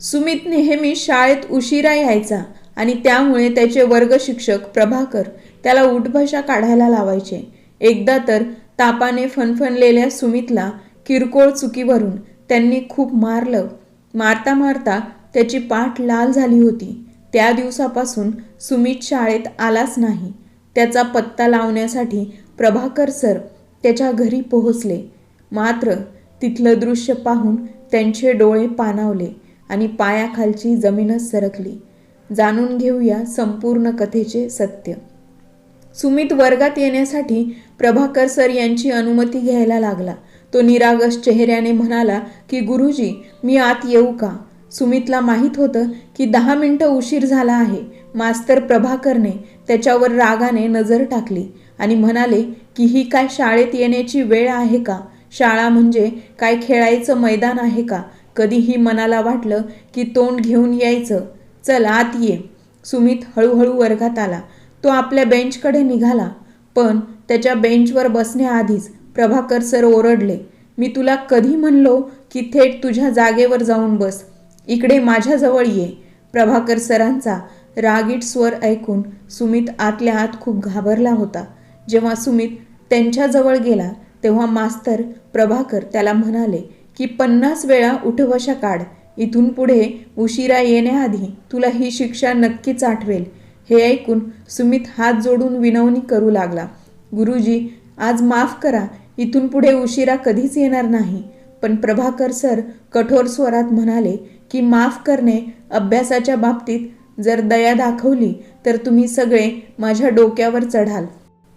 सुमित नेहमी शाळेत उशिरा यायचा आणि त्यामुळे त्याचे वर्ग शिक्षक प्रभाकर त्याला उठभाषा काढायला लावायचे. एकदा तर तापाने फणफणलेल्या सुमितला किरकोळ चुकीवरून त्यांनी खूप मारलं. मारता मारता त्याची पाठ लाल झाली होती. त्या दिवसापासून सुमित शाळेत आलाच नाही. त्याचा पत्ता लावण्यासाठी प्रभाकर सर त्याच्या घरी पोहोचले. मात्र तिथलं दृश्य पाहून त्यांचे डोळे पाणावले. आणि पायाखालची जमीनच सरकली. जाणून घेऊया संपूर्ण कथेचे सत्य. सुमित वर्गात येण्यासाठी प्रभाकर सर यांची अनुमती घ्यायला लागला. तो निरागस चेहऱ्याने म्हणाला की गुरुजी मी आत येऊ का? सुमितला माहीत होतं की दहा मिनिटं उशीर झाला आहे. मास्तर प्रभाकरने त्याच्यावर रागाने नजर टाकली आणि म्हणाले की ही काय शाळेत येण्याची वेळ आहे का? शाळा म्हणजे काय खेळायचं मैदान आहे का? कधीही मनाला वाटलं की तोंड घेऊन यायचं. चल आत ये. सुमित हळूहळू वर्गात आला. तो आपल्या बेंचकडे निघाला. पण त्याच्या बेंचवर बसण्याआधीच प्रभाकर सर ओरडले. मी तुला कधी म्हणलो की थेट तुझ्या जागेवर जाऊन बस. इकडे माझ्याजवळ ये. प्रभाकर सरांचा रागीट स्वर ऐकून सुमित आतल्या आत खूप घाबरला होता. जेव्हा सुमित त्यांच्याजवळ गेला तेव्हा मास्तर प्रभाकर त्याला म्हणाले की पन्नास वेळा उठवशा काढ. इथून पुढे उशिरा येण्याआधी तुला ही शिक्षा नक्कीच आठवेल. हे ऐकून सुमित हात जोडून विनवणी करू लागला. गुरुजी आज माफ करा. इथून पुढे उशिरा कधीच येणार नाही. पण प्रभाकर सर कठोर स्वरात म्हणाले की माफ करणे अभ्यासाच्या बाबतीत जर दया दाखवली तर तुम्ही सगळे माझ्या डोक्यावर चढाल.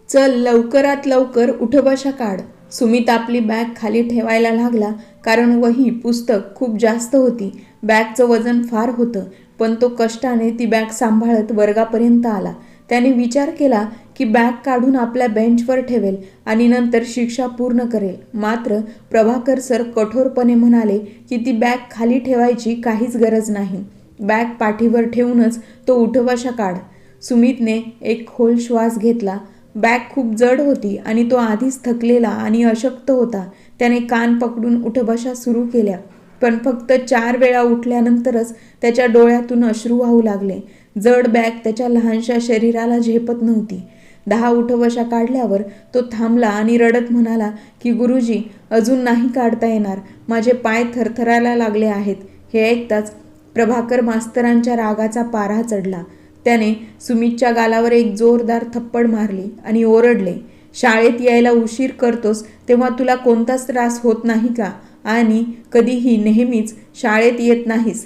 चल लवकरात लवकर उठबशा काढ. सुमित आपली बॅग खाली ठेवायला लागला कारण वही पुस्तक खूप जास्त होती. बॅगचं वजन फार होतं पण तो कष्टाने ती बॅग सांभाळत वर्गापर्यंत आला. त्याने विचार केला की बॅग काढून आपल्या बेंचवर ठेवेल आणि नंतर शिक्षा पूर्ण करेल. मात्र प्रभाकर सर कठोरपणे म्हणाले की ती बॅग खाली ठेवायची काहीच गरज नाही. बॅग पाठीवर ठेवूनच तो उठवाशा काढ. सुमितने एक खोल श्वास घेतला. बॅग खूप जड होती आणि तो आधीच थकलेला आणि अशक्त होता. त्याने कान पकडून उठबशा सुरू केल्या. पण फक्त चार वेळा उठल्यानंतरच त्याच्या डोळ्यातून अश्रू वाहू लागले. जड बॅग त्याच्या लहानशा शरीराला झेपत नव्हती. दहा उठवशा काढल्यावर तो थांबला आणि रडत म्हणाला की गुरुजी अजून नाही काढता येणार. माझे पाय थरथरायला लागले आहेत. हे ऐकताच प्रभाकर मास्तरांच्या रागाचा पारा चढला. त्याने सुमितच्या गालावर एक जोरदार थप्पड मारली आणि ओरडले शाळेत यायला उशीर करतोस तेव्हा तुला कोणताच त्रास होत नाही का? आणि कधीही नेहमीच शाळेत येत नाहीस.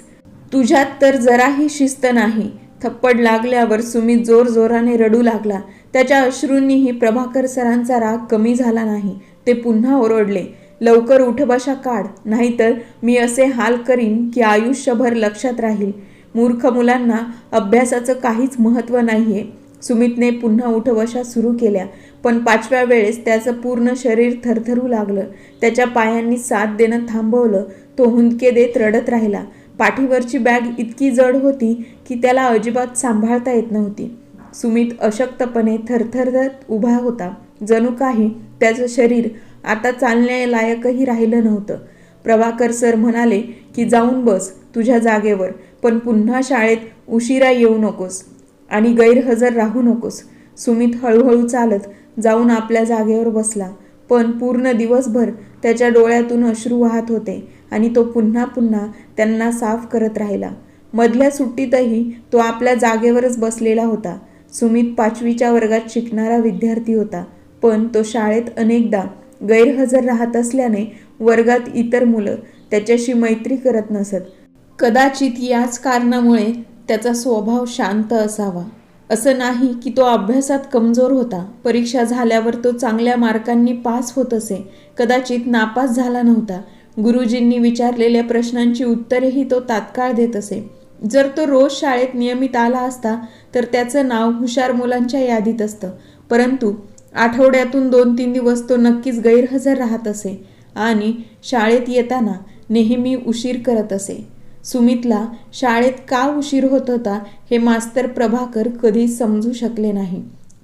तुझ्यात तर जराही शिस्त नाही. थप्पड लागल्यावर सुमित जोर जोराने रडू लागला. त्याच्या अश्रूंनीही प्रभाकर सरांचा राग कमी झाला नाही. ते पुन्हा ओरडले लवकर उठबशा काढ नाहीतर मी असे हाल करीन की आयुष्यभर लक्षात राहील. मूर्ख मुलांना अभ्यासाचं काहीच महत्त्व नाहीये. सुमितने पुन्हा उठवशा सुरू केल्या. पण पाचव्या वेळेस त्याचं पूर्ण शरीर थरथरू लागलं. त्याच्या पायांनी साथ देणं थांबवलं. तो हुंदके देत रडत राहिला. पाठीवरची बॅग इतकी जड होती की त्याला अजिबात सांभाळता येत नव्हती. सुमित अशक्तपणे थरथरत उभा होता. जणू काही त्याचं शरीर आता चालण्यालायकही राहिलं नव्हतं. प्रभाकर सर म्हणाले की जाऊन बस तुझ्या जागेवर. पण पुन्हा शाळेत उशिरा येऊ नकोस आणि गैरहजर राहू नकोस. सुमित हळूहळू चालत जाऊन आपल्या जागेवर बसला. पण पूर्ण दिवसभर त्याच्या डोळ्यातून अश्रू वाहत होते आणि तो पुन्हा पुन्हा त्यांना साफ करत राहिला. मधल्या सुट्टीतही तो आपल्या जागेवरच बसलेला होता. सुमित पाचवीच्या वर्गात शिकणारा विद्यार्थी होता. पण तो शाळेत अनेकदा गैरहजर राहत असल्याने वर्गात इतर मुलं त्याच्याशी मैत्री करत नसत. कदाचित याच कारणामुळे त्याचा स्वभाव शांत असावा. असं नाही की तो अभ्यासात कमजोर होता. परीक्षा झाल्यावर तो चांगल्या मार्कांनी पास होत असे. कदाचित नापास झाला नव्हता. गुरुजींनी विचारलेल्या प्रश्नांची उत्तरेही तो तात्काळ देत असे. जर तो रोज शाळेत नियमित आला असता तर त्याचं नाव हुशार मुलांच्या यादीत असतं. परंतु आठवड्यातून दोन तीन दिवस तो नक्कीच गैरहजर राहत असे आणि शाळेत येताना नेहमी उशीर करत असे. सुमितला शाळेत का उशीर होत होता हे मास्तर प्रभाकर कधीच समजू शकले नाही.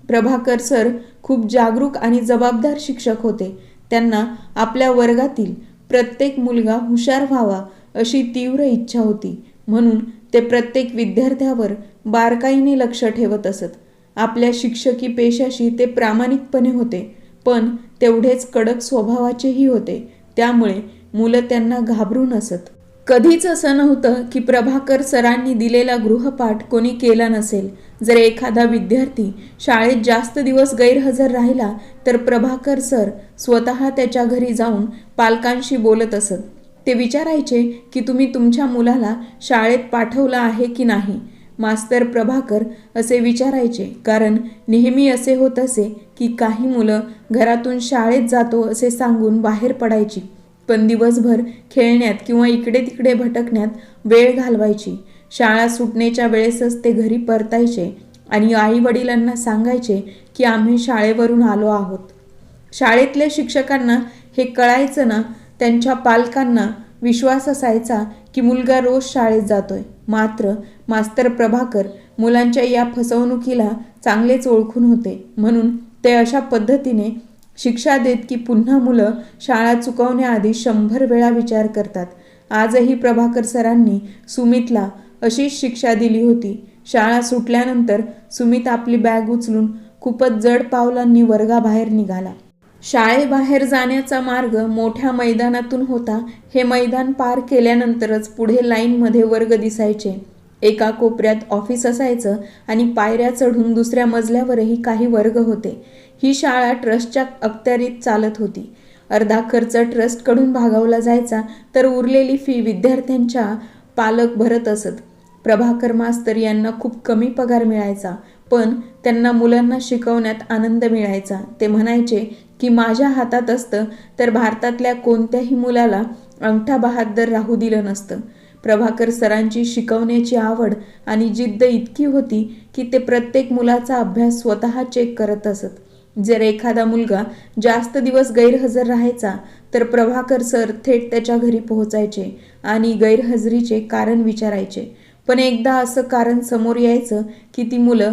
प्रभाकर सर खूप जागरूक आणि जबाबदार शिक्षक होते. त्यांना आपल्या वर्गातील प्रत्येक मुलगा हुशार व्हावा अशी तीव्र इच्छा होती. म्हणून ते प्रत्येक विद्यार्थ्यावर बारकाईने लक्ष ठेवत असत. आपल्या शिक्षकी पेशाशी ते प्रामाणिकपणे होते पण तेवढेच कडक स्वभावाचेही होते. त्यामुळे मुलं त्यांना घाबरून असत कधीच असं नव्हतं की प्रभाकर सरांनी दिलेला गृहपाठ कोणी केला नसेल. जर एखादा विद्यार्थी शाळेत जास्त दिवस गैरहजर राहिला तर प्रभाकर सर स्वतः त्याच्या घरी जाऊन पालकांशी बोलत असत. ते विचारायचे की तुम्ही तुमच्या मुलाला शाळेत पाठवलं आहे की नाही? मास्तर प्रभाकर असे विचारायचे कारण नेहमी असे होत असे की काही मुलं घरातून शाळेत जातो असे सांगून बाहेर पडायची. पण दिवसभर खेळण्यात किंवा इकडे तिकडे भटकण्यात वेळ घालवायची. शाळा सुटण्याच्या वेळेसच ते घरी परतायचे आणि आई वडिलांना सांगायचे की आम्ही शाळेवरून आलो आहोत. शाळेतल्या शिक्षकांना हे कळायचं ना त्यांच्या पालकांना विश्वास असायचा की मुलगा रोज शाळेत जातोय. मात्र मास्तर प्रभाकर मुलांच्या या फसवणुकीला चांगलेच ओळखून होते. म्हणून ते अशा पद्धतीने शिक्षा देत की पुन्हा मुलं शाळा चुकवण्याआधी शंभर वेळा विचार करतात. आजही प्रभाकर सरांनी सुमितला अशीच शिक्षा दिली होती. शाळा सुटल्यानंतर सुमित आपली बॅग उचलून खूपच जड पावलांनी वर्गाबाहेर निघाला. शाळेबाहेर जाण्याचा मार्ग मोठ्या मैदानातून होता. हे मैदान पार केल्यानंतरच पुढे लाईनमध्ये वर्ग दिसायचे. एका कोपऱ्यात ऑफिस असायचं आणि पायऱ्या चढून दुसऱ्या मजल्यावरही काही वर्ग होते. ही शाळा ट्रस्टच्या अखत्यारीत चालत होती. अर्धा खर्च ट्रस्टकडून भागवला जायचा तर उरलेली फी विद्यार्थ्यांच्या पालक भरत असत. प्रभाकर मास्तर यांना खूप कमी पगार मिळायचा पण त्यांना मुलांना शिकवण्यात आनंद मिळायचा. ते म्हणायचे की माझ्या हातात असतं तर भारतातल्या कोणत्याही मुलाला अंगठा बहादर राहू दिलं नसतं. प्रभाकर सरांची शिकवण्याची आवड आणि जिद्द इतकी होती की ते प्रत्येक मुलाचा अभ्यास स्वतः चेक करत असत. जर एखादा मुलगा जास्त दिवस गैरहजर राहायचा तर प्रभाकर सर थेट त्याच्या घरी पोहोचायचे आणि गैरहजरीचे कारण विचारायचे. पण एकदा असं कारण समोर यायचं की ती मुलं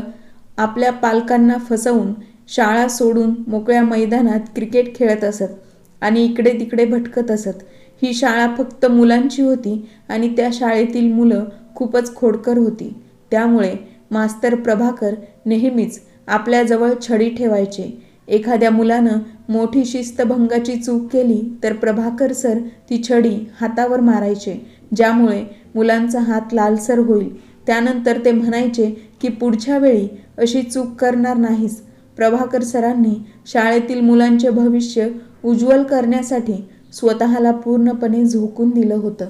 आपल्या पालकांना फसवून शाळा सोडून मोकळ्या मैदानात क्रिकेट खेळत असत आणि इकडे तिकडे भटकत असत. ही शाळा फक्त मुलांची होती आणि त्या शाळेतील मुलं खूपच खोडकर होती. त्यामुळे मास्तर प्रभाकर नेहमीच आपल्याजवळ छडी ठेवायचे. एखाद्या मुलानं मोठी शिस्तभंगाची चूक केली तर प्रभाकर सर ती छडी हातावर मारायचे ज्यामुळे मुलांचा हात लालसर होईल. त्यानंतर ते म्हणायचे की पुढच्या वेळी अशी चूक करणार नाहीस. प्रभाकर सरांनी शाळेतील मुलांचे भविष्य उज्ज्वल करण्यासाठी स्वतःला पूर्णपणे झोकून दिलं होतं.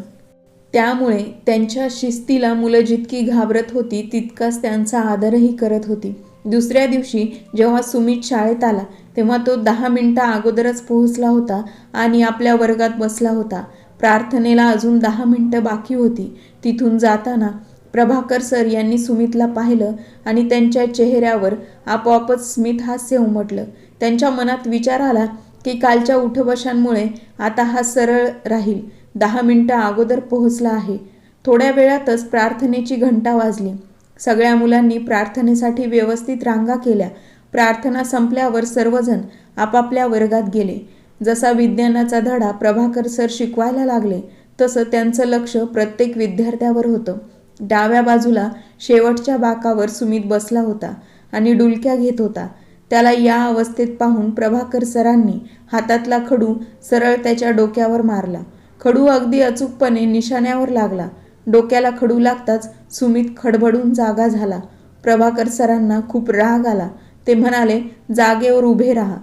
त्यामुळे त्यांच्या शिस्तीला मुलं जितकी घाबरत होती तितकाच त्यांचा आदरही करत होती. दुसऱ्या दिवशी जेव्हा सुमित शाळेत आला तेव्हा तो दहा मिनटं अगोदरच पोहोचला होता आणि आपल्या वर्गात बसला होता. प्रार्थनेला अजून दहा मिनटं बाकी होती. तिथून जाताना प्रभाकर सर यांनी सुमितला पाहिलं आणि त्यांच्या चेहऱ्यावर आपोआपच स्मित हास्य उमटलं. त्यांच्या मनात विचार आला की कालच्या उठबशांमुळे आता हा सरळ राहील. दहा मिनटं अगोदर पोहोचला आहे. थोड्या वेळातच प्रार्थनेची घंटा वाजली. सगळ्या मुलांनी प्रार्थनेसाठी व्यवस्थित रांगा केल्या. प्रार्थना संपल्यावर सर्वजण आपापल्या वर्गात गेले. जसा विज्ञानाचा धडा प्रभाकर सर शिकवायला लागले तसं त्यांचं लक्ष प्रत्येक विद्यार्थ्यावर होतं. डाव्या बाजूला शेवटच्या बाकावर सुमित बसला होता आणि डुलक्या घेत होता. त्याला या अवस्थेत पाहून प्रभाकर सरांनी हातातला खडू सरळ त्याच्या डोक्यावर मारला. खडू अगदी अचूकपणे निशाण्यावर लागला. डोक्याला खडू लागताच सुमित खडबडून जागा झाला. प्रभाकर सरांना खूप राग आला. ते म्हणाले जागेवर उभे राहा.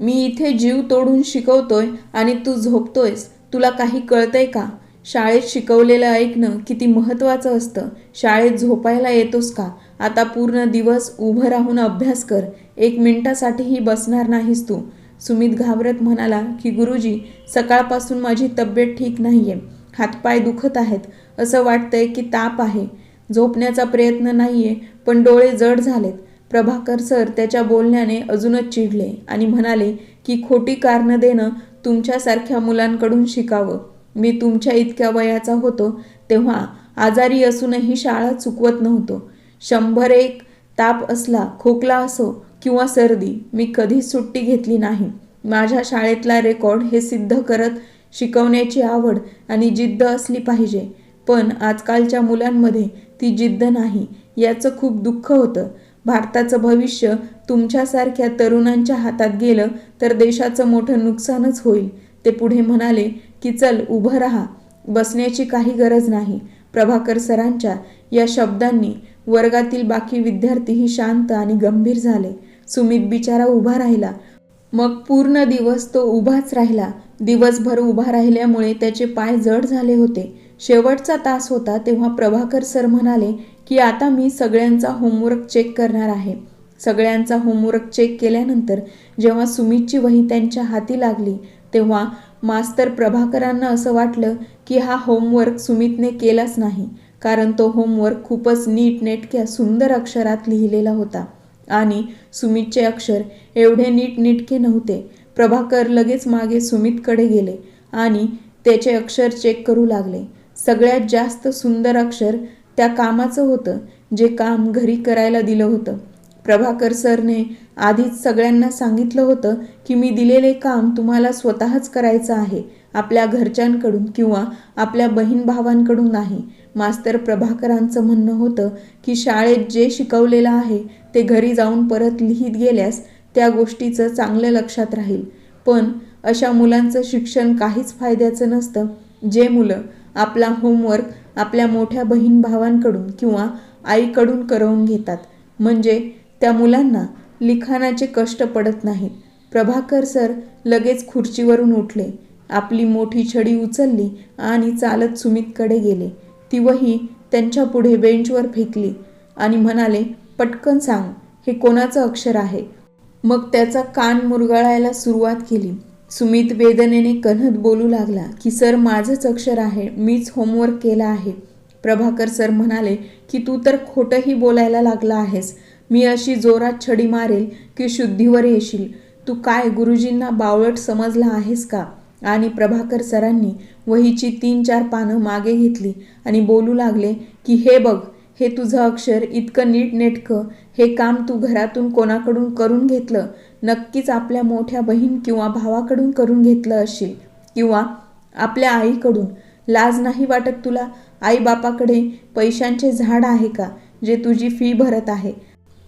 मी इथे जीव तोडून शिकवतोय आणि तू झोपतोयस. तुला काही कळतंय का? शाळेत शिकवलेलं ऐकणं किती महत्त्वाचं असतं. शाळेत झोपायला येतोस का? आता पूर्ण दिवस उभं राहून अभ्यास कर. एक मिनिटासाठीही बसणार नाहीस तू. सुमित घाबरत म्हणाला की गुरुजी सकाळपासून माझी तब्येत ठीक नाहीये. हातपाय दुखत आहेत. असं वाटतंय की ताप आहे. झोपण्याचा प्रयत्न नाहीये पण डोळे जड झालेत. प्रभाकर सर त्याच्या बोलण्याने अजूनच चिडले आणि म्हणाले की खोटी कारणं देणं तुमच्यासारख्या मुलांकडून शिकावं. मी तुमच्या इतक्या वयाचा होतो तेव्हा आजारी असूनही शाळा चुकवत नव्हतो. शंभर एक ताप असला खोकला असो किंवा सर्दी मी कधीच सुट्टी घेतली नाही. माझ्या शाळेतला रेकॉर्ड हे सिद्ध करत शिकवण्याची आवड आणि जिद्द असली पाहिजे. पण आजकालच्या मुलांमध्ये ती जिद्द नाही याचं खूप दुःख होतं. भारताचं भविष्य तुमच्यासारख्या तरुणांच्या हातात गेलं तर देशाचं मोठं नुकसानच होईल. ते पुढे म्हणाले की चल उभं राहा. बसण्याची काही गरज नाही. प्रभाकर सरांच्या या शब्दांनी वर्गातील बाकी विद्यार्थीही शांत आणि गंभीर झाले. सुमित बिचारा उभा राहिला. मग पूर्ण दिवस तो उभाच राहिला. दिवसभर उभा राहिल्यामुळे त्याचे पाय जड झाले होते. शेवटचा तास होता तेव्हा प्रभाकर सर म्हणाले की आता मी सगळ्यांचा होमवर्क चेक करणार आहे. सगळ्यांचा होमवर्क चेक केल्यानंतर जेव्हा सुमितची वही त्यांच्या हाती लागली तेव्हा मास्तर प्रभाकरांना असं वाटलं की हा होमवर्क सुमितने केलाच नाही कारण तो होमवर्क खूपच नीटनेटक्या सुंदर अक्षरात लिहिलेला होता. आणि सुमितचे अक्षर एवढे नीटनेटके नव्हते प्रभाकर लगेच मागे सुमितकडे गेले आणि त्याचे अक्षर चेक करू लागले. सगळ्यात जास्त सुंदर अक्षर त्या कामाचं होतं जे काम घरी करायला दिलं होतं. प्रभाकर सरने आधीच सगळ्यांना सांगितलं होतं की मी दिलेले काम तुम्हाला स्वतःच करायचं आहे आपल्या घरच्यांकडून किंवा आपल्या बहीण भावांकडून नाही. मास्तर प्रभाकरांचं म्हणणं होतं की शाळेत जे शिकवलेलं आहे ते घरी जाऊन परत लिहित गेल्यास त्या गोष्टीचं चांगलं लक्षात राहील. पण अशा मुलांचं शिक्षण काहीच फायद्याचं नसतं. जे मुलं आपला होमवर्क आपल्या मोठ्या बहीण भावांकडून किंवा आईकडून करवून घेतात. म्हणजे त्या मुलांना लिखाणाचे कष्ट पडत नाहीत. प्रभाकर सर लगेच खुर्चीवरून उठले. आपली मोठी छडी उचलली आणि चालत सुमितकडे गेले. ती वही त्यांच्या पुढे बेंचवर फेकली आणि म्हणाले पटकन सांग हे कोणाचं अक्षर आहे? मग त्याचा कान मुरगळायला सुरुवात केली. सुमित वेदनेने कन्हत बोलू लागला की सर माझंच अक्षर आहे. मीच होमवर्क केला आहे. प्रभाकर सर म्हणाले की तू तर खोटंही बोलायला लागला आहेस. मी अशी जोरात छडी मारेल की शुद्धीवर येशील. तू काय गुरुजींना बावळट समजला आहेस का? आणि प्रभाकर सरांनी वहीची तीन चार पानं मागे घेतली आणि बोलू लागले की हे बघ हे तुझं अक्षर इतकं नीटनेटकं हे काम तू घरातून कोणाकडून करून घेतलं नक्कीच आपल्या मोठ्या बहीण किंवा भावाकडून करून घेतलं असेल. किंवा आपल्या आईकडून. लाज नाही वाटत तुला? आई बापाकडे पैशांचे झाड आहे का जे तुझी फी भरत आहे?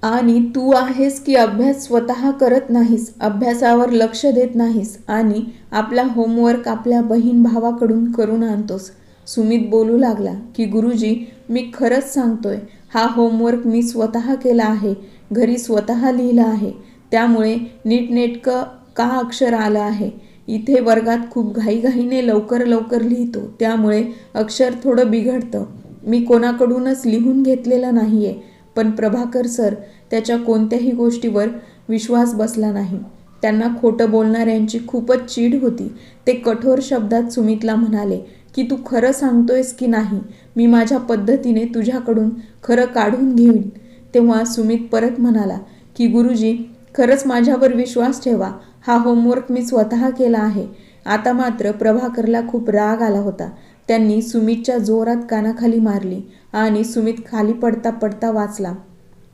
आणि तू आहेस की अभ्यास स्वतः करत नाहीस अभ्यासावर लक्ष देत नाहीस आणि आपला होमवर्क आपल्या बहीण भावाकडून करून आणतोस. सुमित बोलू लागला की गुरुजी मी खरंच सांगतोय हा होमवर्क मी स्वतः केला आहे. घरी स्वतः लिहिला आहे. त्यामुळे नीटनेटकं का अक्षर आलं आहे? इथे वर्गात खूप घाईघाईने लवकर लवकर लिहितो. त्यामुळे अक्षर थोडं बिघडतं. मी कोणाकडूनच लिहून घेतलेलं नाही आहे पण प्रभाकर सर त्याच्या कोणत्याही गोष्टीवर विश्वास बसला नाही. त्यांना खोटं बोलणाऱ्यांची खूपच चीड होती. ते कठोर शब्दात सुमितला म्हणाले की तू खरं सांगतोयस की नाही? मी माझ्या पद्धतीने तुझ्याकडून खरं काढून घेईन. तेव्हा सुमित परत म्हणाला की गुरुजी खरंच माझ्यावर विश्वास ठेवा. हा होमवर्क मी स्वतः केला आहे. आता मात्र प्रभाकरला खूप राग आला होता. त्यांनी सुमितच्या जोरात कानाखाली मारली आणि सुमित खाली पडता पडता वाचला.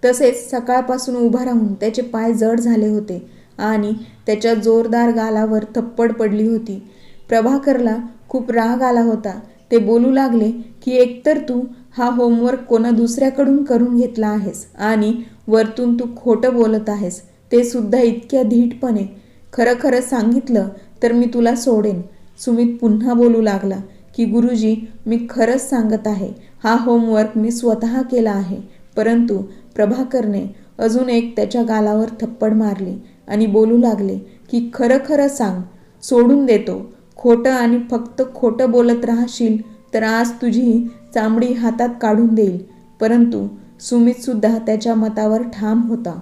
तसेच सकाळपासून उभा राहून त्याचे पाय जड झाले होते आणि त्याच्या जोरदार गालावर थप्पड पडली होती. प्रभाकरला खूप राग आला होता. ते बोलू लागले की एकतर तू हा होमवर्क कोणा दुसऱ्याकडून करून घेतला आहेस आणि वरतून तू खोटं बोलत आहेस. ते सुद्धा इतक्या धीटपणे. खरं खरं सांगितलं तर मी तुला सोडेन. सुमित पुन्हा बोलू लागला की गुरुजी मी खरंच सांगत आहे. हा होमवर्क मी स्वतः केला आहे. परंतु प्रभाकरने अजून एक त्याच्या गालावर थप्पड मारली आणि बोलू लागले की खरं खरं सांग. सोडून देतो. खोटं आणि फक्त खोटं बोलत राहशील तर आज तुझी चामडी हातात काढून देईल. परंतु सुमितसुद्धा त्याच्या मतावर ठाम होता.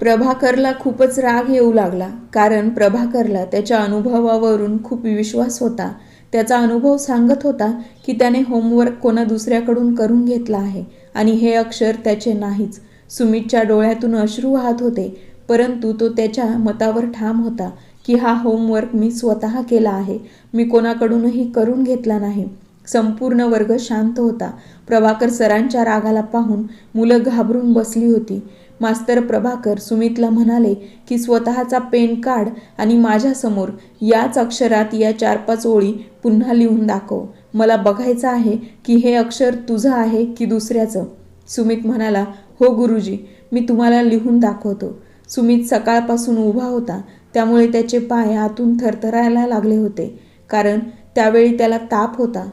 प्रभाकरला खूपच राग येऊ लागला कारण प्रभाकरला त्याच्या अनुभवावरून खूप विश्वास होता. त्याचा अनुभव सांगत होता की त्याने होमवर्क कोणा दुसऱ्याकडून करून घेतला आहे आणि हे अक्षर त्याचे नाहीच. सुमितच्या डोळ्यातून अश्रू वाहत होते परंतु तो त्याच्या मतावर ठाम होता. की हा होमवर्क मी स्वतः केला आहे. मी कोणाकडूनही करून घेतला नाही. संपूर्ण वर्ग शांत होता. प्रभाकर सरांच्या रागाला पाहून मुलं घाबरून बसली होती. मास्तर प्रभाकर सुमितला म्हणाले की स्वतःचा पेन काढ आणि माझ्यासमोर याच अक्षरात या चार पाच ओळी पुन्हा लिहून दाखव. मला बघायचं आहे की हे अक्षर तुझं आहे की दुसऱ्याचं. सुमित म्हणाला हो गुरुजी मी तुम्हाला लिहून दाखवतो. सुमित सकाळपासून उभा होता. त्यामुळे त्याचे पाय आतून थरथरायला लागले होते कारण त्यावेळी त्याला ताप होता.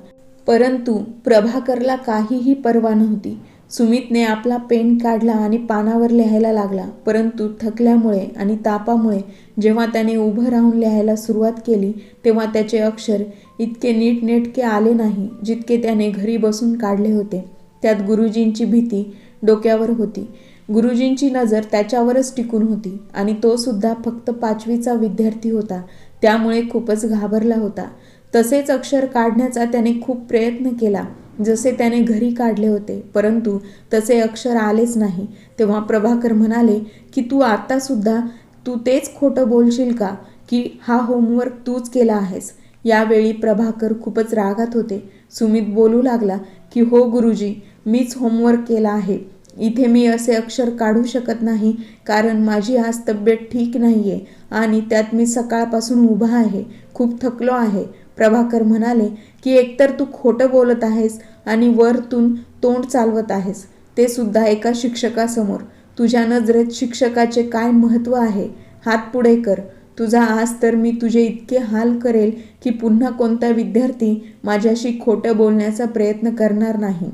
परंतु प्रभाकरला काहीही पर्वा नव्हती. सुमितने आपला पेन काढला आणि पानावर लिहायला लागला. परंतु थकल्यामुळे आणि तापामुळे जेव्हा त्याने उभं राहून लिहायला सुरुवात केली तेव्हा त्याचे अक्षर इतके नीटनेटके आले नाही जितके त्याने घरी बसून काढले होते. त्यात गुरुजींची भीती डोक्यावर होती. गुरुजींची नजर त्याच्यावरच टिकून होती आणि तो सुद्धा फक्त पाचवीचा विद्यार्थी होता. त्यामुळे खूपच घाबरला होता. तसेच अक्षर काढण्याचा त्याने खूप प्रयत्न केला. जसे त्याने घरी काढले होते परंतु तसे अक्षर आलेच नाही. तेव्हा प्रभाकर म्हणाले की तू आत्तासुद्धा तू तेच खोटं बोलशील का? की हा होमवर्क तूच केला आहेस? यावेळी प्रभाकर खूपच रागात होते. सुमित बोलू लागला की हो गुरुजी मीच होमवर्क केला आहे. इथे मी असे अक्षर काढू शकत नाही कारण माझी आज तब्येत ठीक नाही आहे आणि त्यात मी सकाळपासून उभा आहे खूप थकलो आहे. प्रभाकर म्हणाले की एकतर तू खोटं बोलत आहेस आणि वरतून तोंड चालवत आहेस ते सुद्धा एका शिक्षकासमोर. तुझ्या नजरेत शिक्षकाचे काय महत्त्व आहे हात पुढे कर. तुझा आज तर मी तुझे इतके हाल करेल की पुन्हा कोणता विद्यार्थी माझ्याशी खोटं बोलण्याचा प्रयत्न करणार नाही.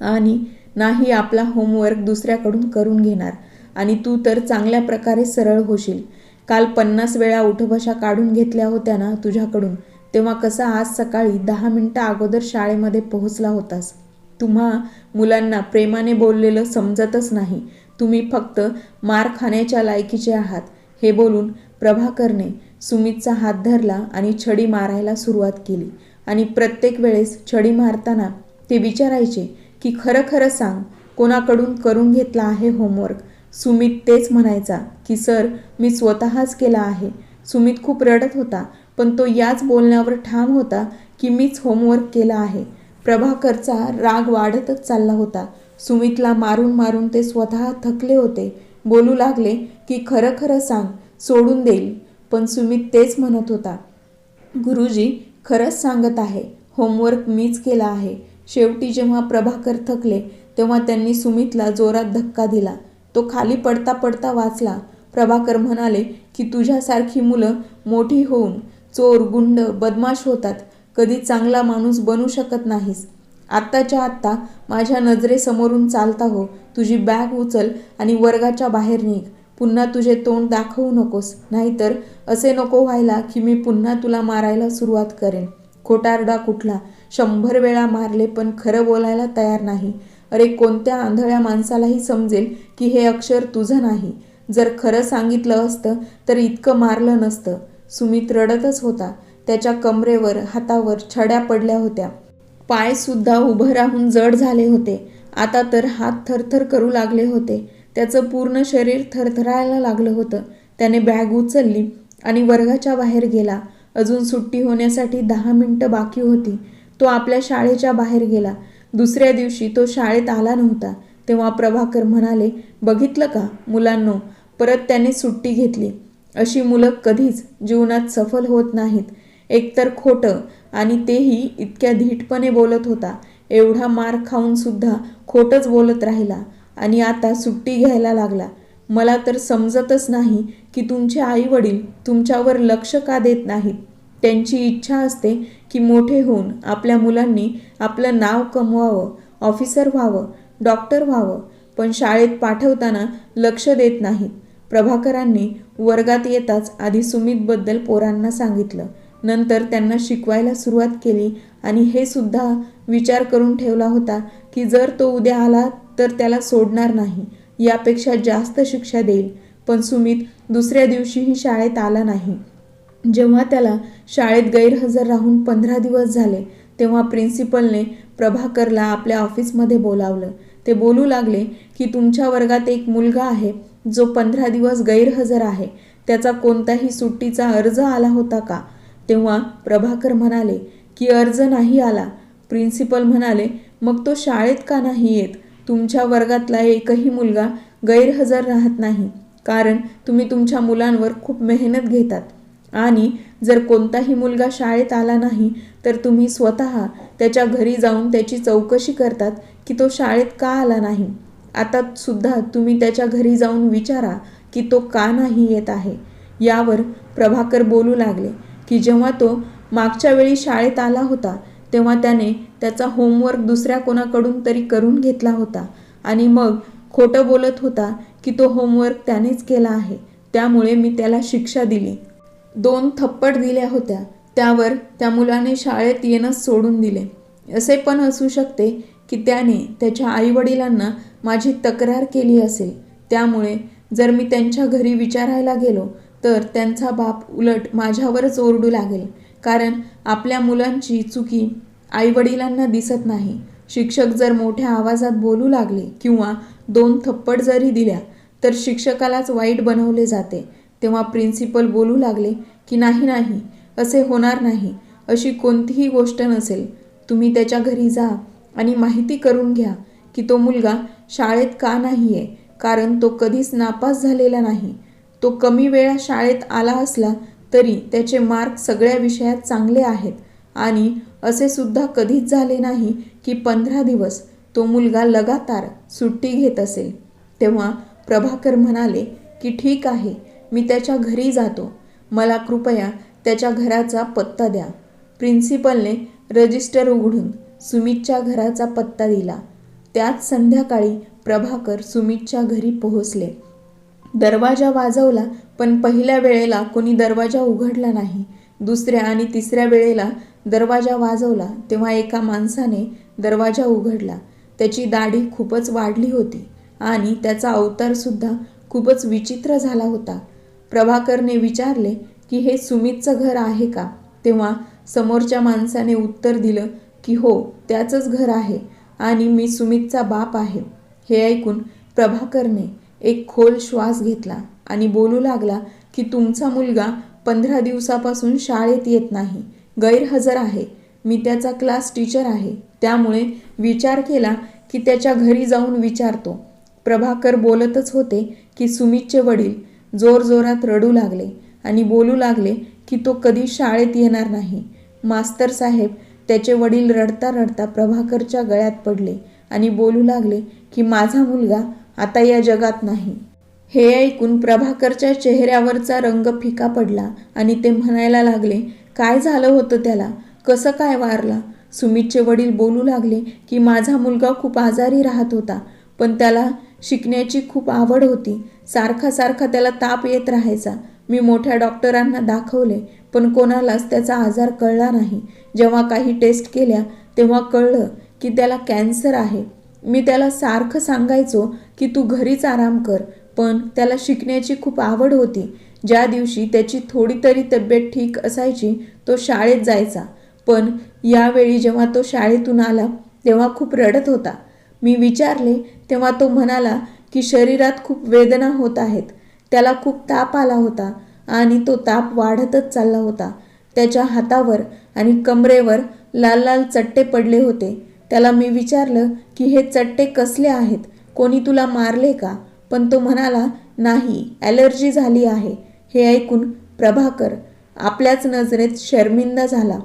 आणि नाही आपला होमवर्क दुसऱ्याकडून करून घेणार. आणि तू तर चांगल्या प्रकारे सरळ होशील. काल पन्नास वेळा उठबशा काढून घेतल्या होत्या ना तुझ्याकडून. तेव्हा कसा आज सकाळी दहा मिनटं अगोदर शाळेमध्ये पोहोचला होतास. तुम्हा मुलांना प्रेमाने बोललेलं समजतच नाही. तुम्ही फक्त मार खाण्याच्या लायकीचे आहात. हे बोलून प्रभाकरने सुमितचा हात धरला आणि छडी मारायला सुरुवात केली. आणि प्रत्येक वेळेस छडी मारताना ते विचारायचे की खरं खरं सांग कोणाकडून करून घेतला आहे होमवर्क सुमित तेच म्हणायचा की सर मी स्वतःच केला आहे. सुमित खूप रडत होता पण तो याच बोलण्यावर ठाम होता की मीच होमवर्क केला आहे. प्रभाकरचा राग वाढतच चालला होता. सुमितला मारून मारून ते स्वतः थकले होते. बोलू लागले की खरं खरं सांग सोडून देईल. पण सुमित तेच म्हणत होता गुरुजी खरंच सांगत आहे होमवर्क मीच केला आहे. शेवटी जेव्हा प्रभाकर थकले तेव्हा त्यांनी सुमितला जोरात धक्का दिला. तो खाली पडता पडता वाचला. प्रभाकर म्हणाले की तुझ्यासारखी मुलं मोठी होऊन चोर गुंड बदमाश होतात. कधी चांगला माणूस बनू शकत नाहीस. आत्ताच्या आत्ता माझ्या नजरेसमोरून चालता हो. तुझी बॅग उचल आणि वर्गाच्या बाहेर निघ. पुन्हा तुझे तोंड दाखवू नकोस. नाहीतर असे नको व्हायला की मी पुन्हा तुला मारायला सुरुवात करेन. खोटारडा कुठला? शंभर वेळा मारले पण खरं बोलायला तयार नाही. अरे कोणत्या आंधळ्या माणसालाही समजेल की हे अक्षर तुझं नाही. जर खरं सांगितलं असतं तर इतकं मारलं नसतं. सुमित रडतच होता. त्याच्या कमरेवर हातावर छड्या पडल्या होत्या. पाय सुद्धा उभं राहून जड झाले होते. आता तर हात थरथर करू लागले होते. त्याचं पूर्ण शरीर थरथरायला लागलं होतं. त्याने बॅग उचलली आणि वर्गाच्या बाहेर गेला. अजून सुट्टी होण्यासाठी दहा मिनिटं बाकी होती. तो आपल्या शाळेच्या बाहेर गेला. दुसऱ्या दिवशी तो शाळेत आला नव्हता. तेव्हा प्रभाकर म्हणाले बघितलं का मुलांनो परत त्याने सुट्टी घेतली. अशी मुलं कधीच जीवनात सफल होत नाहीत. एकतर खोटं आणि तेही इतक्या धीटपणे बोलत होता. एवढा मार खाऊन सुद्धा खोटंच बोलत राहिला आणि आता सुट्टी घ्यायला लागला. मला तर समजतच नाही की तुमचे आई वडील तुमच्यावर लक्ष का देत नाहीत? त्यांची इच्छा असते की मोठे होऊन आपल्या मुलांनी आपलं नाव कमवावं ऑफिसर व्हावं डॉक्टर व्हावं पण शाळेत पाठवताना लक्ष देत नाहीत प्रभाकरांनी वर्गात येताच आधी सुमितबद्दल पोरांना सांगितलं. नंतर त्यांना शिकवायला सुरुवात केली आणि हे सुद्धा विचार करून ठेवला होता की जर तो उद्या आला तर त्याला सोडणार नाही यापेक्षा जास्त शिक्षा देईल. पण सुमित दुसऱ्या दिवशीही शाळेत आला नाही. जेव्हा त्याला शाळेत गैरहजर राहून पंधरा दिवस झाले तेव्हा प्रिन्सिपलने प्रभाकरला आपल्या ऑफिसमध्ये बोलावलं. ते बोलू लागले की तुमच्या वर्गात एक मुलगा आहे जो पंधरा दिवस गैरहजर आहे. त्याचा कोणताही सुट्टीचा अर्ज आला होता का? तेव्हा प्रभाकर म्हणाले की अर्ज नाही आला. प्रिन्सिपल म्हणाले मग तो शाळेत का नाही येत? तुमच्या वर्गातला एकही मुलगा गैरहजर राहत नाही. कारण तुम्ही तुमच्या मुलांवर खूप मेहनत घेतात. आणि जर कोणताही मुलगा शाळेत आला नाही तर तुम्ही स्वतः त्याच्या घरी जाऊन त्याची चौकशी करतात की तो शाळेत का आला नाही. आता सुद्धा तुम्ही त्याच्या घरी जाऊन विचारा की तो का नाही येत आहे. यावर प्रभाकर बोलू लागले की जेव्हा तो मागच्या वेळी शाळेत आला होता तेव्हा त्याने त्याचा होमवर्क दुसऱ्या कोणाकडून तरी करून घेतला होता आणि मग खोटं बोलत होता की तो होमवर्क त्यानेच केला आहे. त्यामुळे मी त्याला शिक्षा दिली. दोन थप्पड दिल्या होत्या. त्यावर त्या मुलाने शाळेत येणंच सोडून दिले. असे पण असू शकते की त्याने त्याच्या आईवडिलांना माझी तक्रार केली असेल. त्यामुळे जर मी त्यांच्या घरी विचारायला गेलो तर त्यांचा बाप उलट माझ्यावरच ओरडू लागेल. कारण आपल्या मुलांची चुकी आईवडिलांना दिसत नाही. शिक्षक जर मोठ्या आवाजात बोलू लागले किंवा दोन थप्पड जरी दिल्या तर शिक्षकालाच वाईट बनवले जाते. तेव्हा प्रिन्सिपल बोलू लागले की नाही नाही असे होणार नाही. अशी कोणतीही गोष्ट नसेल. तुम्ही त्याच्या घरी जा आणि माहिती करून घ्या की तो मुलगा शाळेत का नाही आहे कारण तो कधीच नापास झालेला नाही. तो कमी वेळा शाळेत आला असला तरी त्याचे मार्क सगळ्या विषयात चांगले आहेत आणि असे सुद्धा कधीच झाले नाही की पंधरा दिवस तो मुलगा लगातार सुट्टी घेत असेल. तेव्हा प्रभाकर म्हणाले की ठीक आहे. मी त्याच्या घरी जातो. मला कृपया त्याच्या घराचा पत्ता द्या. प्रिन्सिपलने रजिस्टर उघडून सुमितच्या घराचा पत्ता दिला. त्याच संध्याकाळी प्रभाकर सुमितच्या घरी पोहोचले. दरवाजा वाजवला पण पहिल्या वेळेला कोणी दरवाजा उघडला नाही. दुसऱ्या आणि तिसऱ्या वेळेला दरवाजा वाजवला तेव्हा एका माणसाने दरवाजा उघडला. त्याची दाढी खूपच वाढली होती आणि त्याचा अवतारसुद्धा खूपच विचित्र झाला होता. प्रभाकरने विचारले की हे सुमितचं घर आहे का? तेव्हा समोरच्या माणसाने उत्तर दिलं की हो त्याचंच घर आहे आणि मी सुमितचा बाप आहे. हे ऐकून प्रभाकरने एक खोल श्वास घेतला आणि बोलू लागला की तुमचा मुलगा पंधरा दिवसापासून शाळेत येत नाही गैरहजर आहे. मी त्याचा क्लास टीचर आहे. त्यामुळे विचार केला की त्याच्या घरी जाऊन विचारतो. प्रभाकर बोलतच होते की सुमितचे वडील जोरजोरात रडू लागले आणि बोलू लागले की तो कधी शाळेत येणार नाही. मास्तर साहेब त्याचे वडील रडता रडता प्रभाकरच्या गळ्यात पडले आणि बोलू लागले की माझा मुलगा आता या जगात नाही. हे ऐकून प्रभाकरच्या चेहऱ्यावरचा रंग फिका पडला आणि ते म्हणायला लागले काय झालं होतं त्याला? कसं काय वारला? सुमितचे वडील बोलू लागले की माझा मुलगा खूप आजारी राहत होता पण त्याला शिकण्याची खूप आवड होती. सारखा सारखा त्याला ताप येत राहायचा. मी मोठ्या डॉक्टरांना दाखवले पण कोणालाच त्याचा आजार कळला नाही. जेव्हा काही टेस्ट केल्या तेव्हा कळलं की त्याला कॅन्सर आहे. मी त्याला सारखं सांगायचो की तू घरीच आराम कर पण त्याला शिकण्याची खूप आवड होती. ज्या दिवशी त्याची थोडी तरी तब्येत ठीक असायची तो शाळेत जायचा. पण यावेळी जेव्हा तो शाळेतून आला तेव्हा खूप रडत होता. मी विचारले तेव्हा तो म्हणाला की शरीरात खूप वेदना होत आहेत. त्याला खूप ताप आला होता आणि तो ताप वाढतच चालला होता. त्याच्या हातावर आणि कमरेवर लाल लाल चट्टे पडले होते. त्याला मी विचारलं की हे चट्टे कसले आहेत? कोणी तुला मारले का? पण तो म्हणाला नाही ॲलर्जी झाली आहे. हे ऐकून प्रभाकर आपल्याच नजरेत शर्मिंदा झाला.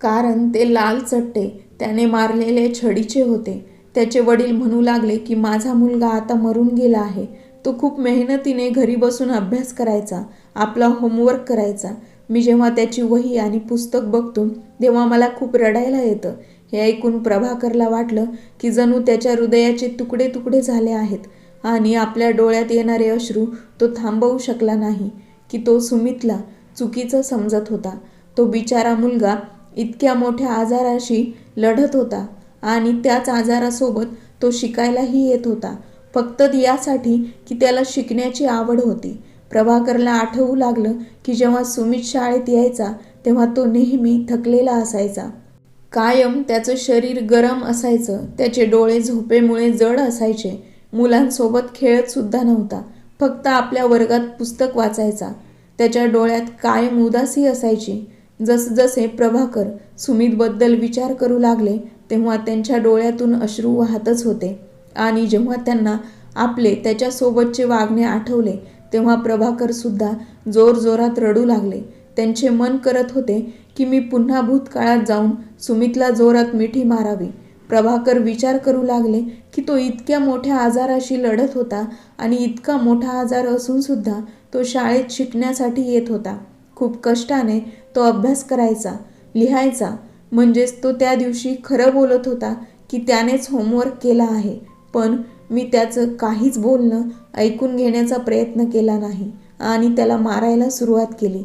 कारण ते लाल चट्टे त्याने मारलेले छडीचे होते. त्याचे वडील म्हणू लागले की माझा मुलगा आता मरून गेला आहे. तो खूप मेहनतीने घरी बसून अभ्यास करायचा आपला होमवर्क करायचा. मी जेव्हा त्याची वही आणि पुस्तक बघतो तेव्हा मला खूप रडायला येतं. हे ऐकून प्रभाकरला वाटलं की जणू त्याच्या हृदयाचे तुकडे तुकडे झाले आहेत आणि आपल्या डोळ्यात येणारे अश्रू तो थांबवू शकला नाही की तो सुमितला चुकीचं समजत होता. तो बिचारा मुलगा इतक्या मोठ्या आजाराशी लढत होता. आणि त्याच आजारासोबत तो शिकायलाही येत होता. फक्त यासाठी की त्याला शिकण्याची आवड होती. प्रभाकरला आठवू लागलं की जेव्हा सुमित शाळेत यायचा तेव्हा तो नेहमी थकलेला असायचा. कायम त्याचं शरीर गरम असायचं त्याचे डोळे झोपेमुळे जड असायचे. मुलांसोबत खेळत सुद्धा नव्हता फक्त आपल्या वर्गात पुस्तक वाचायचा. त्याच्या डोळ्यात कायम उदासी असायची. जसजसे प्रभाकर सुमितबद्दल विचार करू लागले तेव्हा त्यांच्या डोळ्यातून अश्रू वाहतच होते. आणि जेव्हा त्यांना आपले त्याच्यासोबतचे वागणे आठवले तेव्हा प्रभाकर सुद्धा जोरजोरात रडू लागले. त्यांचे मन करत होते की मी पुन्हा भूतकाळात जाऊन सुमितला जोरात मिठी मारावी. प्रभाकर विचार करू लागले की तो इतक्या मोठ्या आजाराशी लढत होता आणि इतका मोठा आजार असून सुद्धा तो शाळेत शिकण्यासाठी येत होता. खूप कष्टाने तो अभ्यास करायचा लिहायचा म्हणजेच तो त्या दिवशी खरं बोलत होता की त्यानेच होमवर्क केला आहे. पण मी त्याचं काहीच बोलणं ऐकून घेण्याचा प्रयत्न केला नाही आणि त्याला मारायला सुरुवात केली.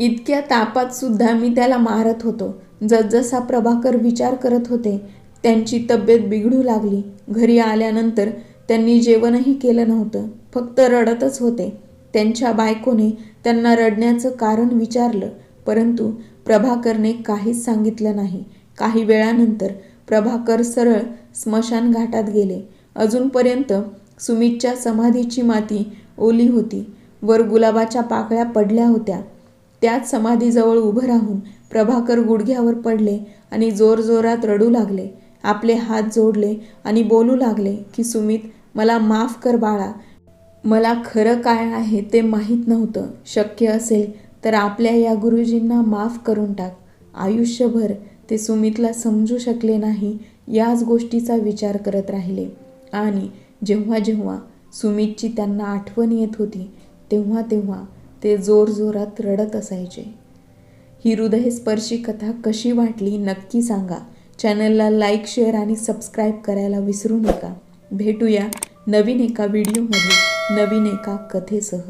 इतक्या तापात सुद्धा मी त्याला मारत होतो. जसजसा प्रभाकर विचार करत होते त्यांची तब्येत बिघडू लागली. घरी आल्यानंतर त्यांनी जेवणही केलं नव्हतं फक्त रडतच होते. त्यांच्या बायकोने त्यांना रडण्याचं कारण विचारलं परंतु प्रभाकरने काहीच सांगितलं नाही. काही वेळानंतर प्रभाकर सरळ स्मशान घाटात गेले. अजूनपर्यंत सुमितच्या समाधीची माती ओली होती. वर गुलाबाच्या पाकळ्या पडल्या होत्या. त्याच समाधीजवळ उभं राहून प्रभाकर गुडघ्यावर पडले आणि जोरजोरात रडू लागले. आपले हात जोडले आणि बोलू लागले की सुमित मला माफ कर बाळा. मला खरं काय आहे ते माहीत नव्हतं. शक्य असेल तर आपल्या या गुरुजींना माफ करून टाक. आयुष्यभर ते सुमितला समजू शकले नाही याच गोष्टीचा विचार करत राहिले. आणि जेव्हा जेव्हा सुमितची त्यांना आठवण येत होती तेव्हा तेव्हा ते जोरजोरात रडत असायचे. ही हृदयस्पर्शी कथा कशी वाटली नक्की सांगा. चॅनलला लाईक शेअर आणि सबस्क्राईब करायला विसरू नका. भेटूया नवीन एका व्हिडिओमध्ये नवीन एका कथेसह.